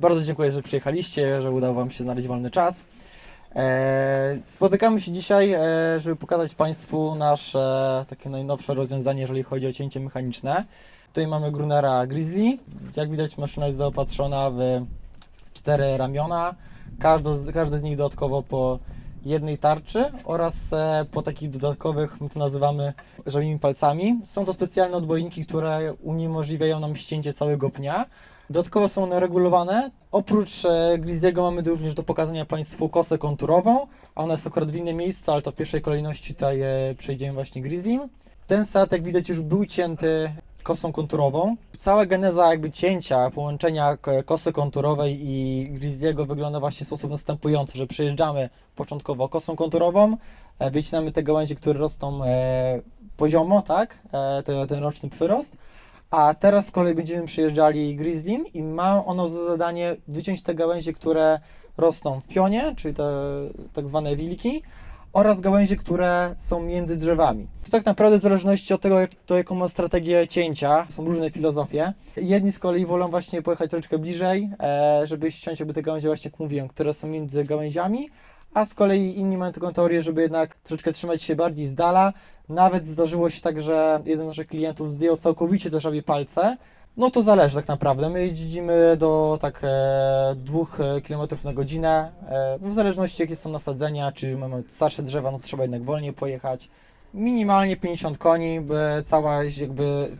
Bardzo dziękuję, że przyjechaliście, że udało Wam się znaleźć wolny czas. E, spotykamy się dzisiaj, e, żeby pokazać Państwu nasze takie najnowsze rozwiązanie, jeżeli chodzi o cięcie mechaniczne. Tutaj mamy Grunera Grizzly. Jak widać maszyna jest zaopatrzona w cztery ramiona, każde z, nich dodatkowo po jednej tarczy oraz e, po takich dodatkowych, my to nazywamy żabimi palcami. Są to specjalne odbojniki, które uniemożliwiają nam ścięcie całego pnia. Dodatkowo są one regulowane. Oprócz e, Grizzly'ego mamy również do pokazania Państwu kosę konturową, a ona jest akurat w innym miejscu, ale to w pierwszej kolejności tutaj e, przejdziemy właśnie Grizzlym. Ten sad, jak widać, już był cięty kosą konturową. Cała geneza jakby cięcia, połączenia kosy konturowej i Grizzly'ego wygląda właśnie w sposób następujący, że przyjeżdżamy początkowo kosą konturową, e, wycinamy te gałęzie, które rosną poziomo, tak, te, ten roczny przyrost, a teraz z kolei będziemy przyjeżdżali Grizzlym i ma ono za zadanie wyciąć te gałęzie, które rosną w pionie, czyli te tak zwane wilki, oraz gałęzie, które są między drzewami. To tak naprawdę w zależności od tego, jak, to jaką ma strategię cięcia, są różne filozofie. Jedni z kolei wolą właśnie pojechać troszeczkę bliżej, e, żeby ściąć jakby te gałęzie właśnie, jak mówiłem, które są między gałęziami, a z kolei inni mają taką teorię, żeby jednak troszeczkę trzymać się bardziej z dala. Nawet zdarzyło się tak, że jeden z naszych klientów zdjął całkowicie żabie palce, no to zależy tak naprawdę. My jeździmy do tak e, 2 km na godzinę. E, w zależności jakie są nasadzenia, czy mamy starsze drzewa, no trzeba jednak wolniej pojechać. Minimalnie 50 koni, bo cała jakby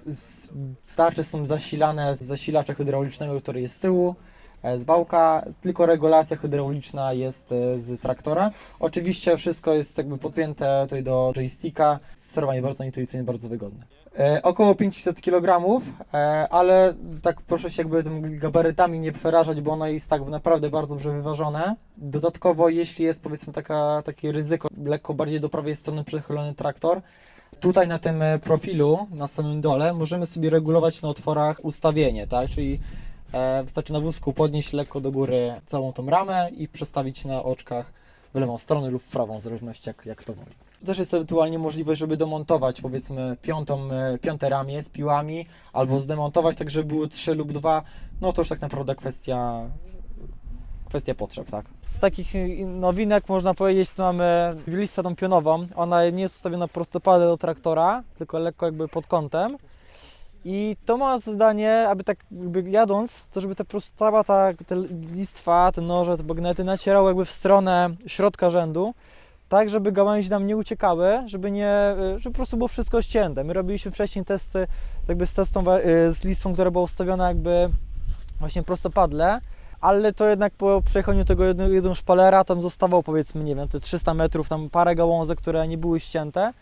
tarcze są zasilane z zasilacza hydraulicznego, który jest z tyłu. E, Z wałka, tylko regulacja hydrauliczna jest e, z traktora. Oczywiście wszystko jest jakby podpięte tutaj do joysticka. Sterowanie bardzo intuicyjne, bardzo wygodne. E, około 500 kg, e, ale tak proszę się jakby tym gabarytami nie przerażać, bo ono jest tak naprawdę bardzo dobrze wyważone. Dodatkowo, jeśli jest powiedzmy taka, takie ryzyko, lekko bardziej do prawej strony przechylony traktor, tutaj na tym e, profilu, na samym dole, możemy sobie regulować na otworach ustawienie, tak? Czyli wystarczy na wózku podnieść lekko do góry całą tą ramę i przestawić na oczkach w lewą stronę lub w prawą, w zależności jak, jak to woli. Też jest ewentualnie możliwość, żeby domontować powiedzmy piątą, e, piąte ramię z piłami, albo zdemontować tak, żeby były trzy lub dwa. No to już tak naprawdę kwestia, kwestia potrzeb, tak. Z takich y, nowinek można powiedzieć, to mamy listę tą pionową. Ona nie jest ustawiona prostopadle do traktora, tylko lekko jakby pod kątem. I to ma zadanie, aby tak jakby jadąc, to żeby ta cała ta te listwa, te noże, te bagnety nacierały jakby w stronę środka rzędu, tak żeby gałęzi nam nie uciekały, żeby nie, y, żeby po prostu było wszystko ścięte. My robiliśmy wcześniej testy jakby z testą, y, z listwą, która była ustawiona jakby właśnie prostopadle, ale to jednak po przejechaniu tego jednego szpalera tam zostawało powiedzmy, nie wiem, te 300 metrów, tam parę gałązek, które nie były ścięte,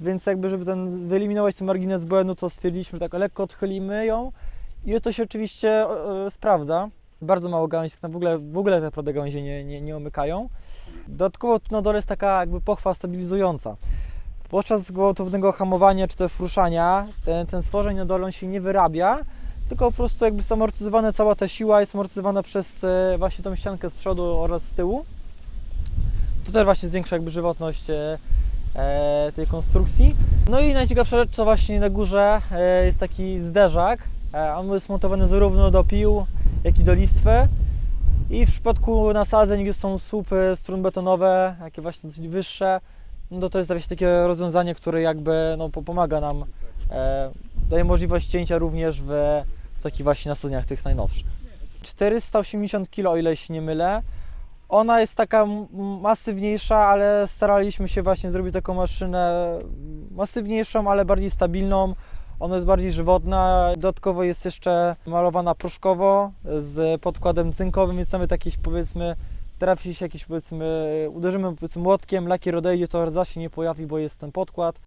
więc jakby żeby ten, wyeliminować ten margines błędu, to stwierdziliśmy tak lekko odchylimy ją i to się oczywiście e, e, sprawdza. Bardzo mało gałęzi, tak w ogóle, w ogóle te naprawdę gałęzie nie, nie, nie omykają. Dodatkowo tu na dole jest taka jakby pochwa stabilizująca. Podczas gwałtownego hamowania czy też ruszania ten, ten stworzeń na dole on się nie wyrabia, tylko po prostu jakby jest amortyzowana cała ta siła jest amortyzowana przez e, właśnie tą ściankę z przodu oraz z tyłu. To też właśnie zwiększa jakby żywotność tej konstrukcji. No i najciekawsza rzecz to właśnie na górze e, jest taki zderzak. E, on jest montowany zarówno do pił, jak i do listwy. I w przypadku nasadzeń, gdzie są słupy strun betonowe, jakie właśnie dosyć wyższe, no to to jest takie rozwiązanie, które jakby no, po- pomaga nam, e, daje możliwość cięcia również w, w takich właśnie nasadzeniach tych najnowszych. 480 kg, o ile się nie mylę. Ona jest taka masywniejsza, ale staraliśmy się właśnie zrobić taką maszynę masywniejszą, ale bardziej stabilną. Ona jest bardziej żywotna. Dodatkowo jest jeszcze malowana proszkowo z podkładem cynkowym, więc nawet jakieś powiedzmy trafi się jakieś powiedzmy, uderzymy powiedzmy młotkiem, lakier odejdzie, to rdza się nie pojawi, bo jest ten podkład.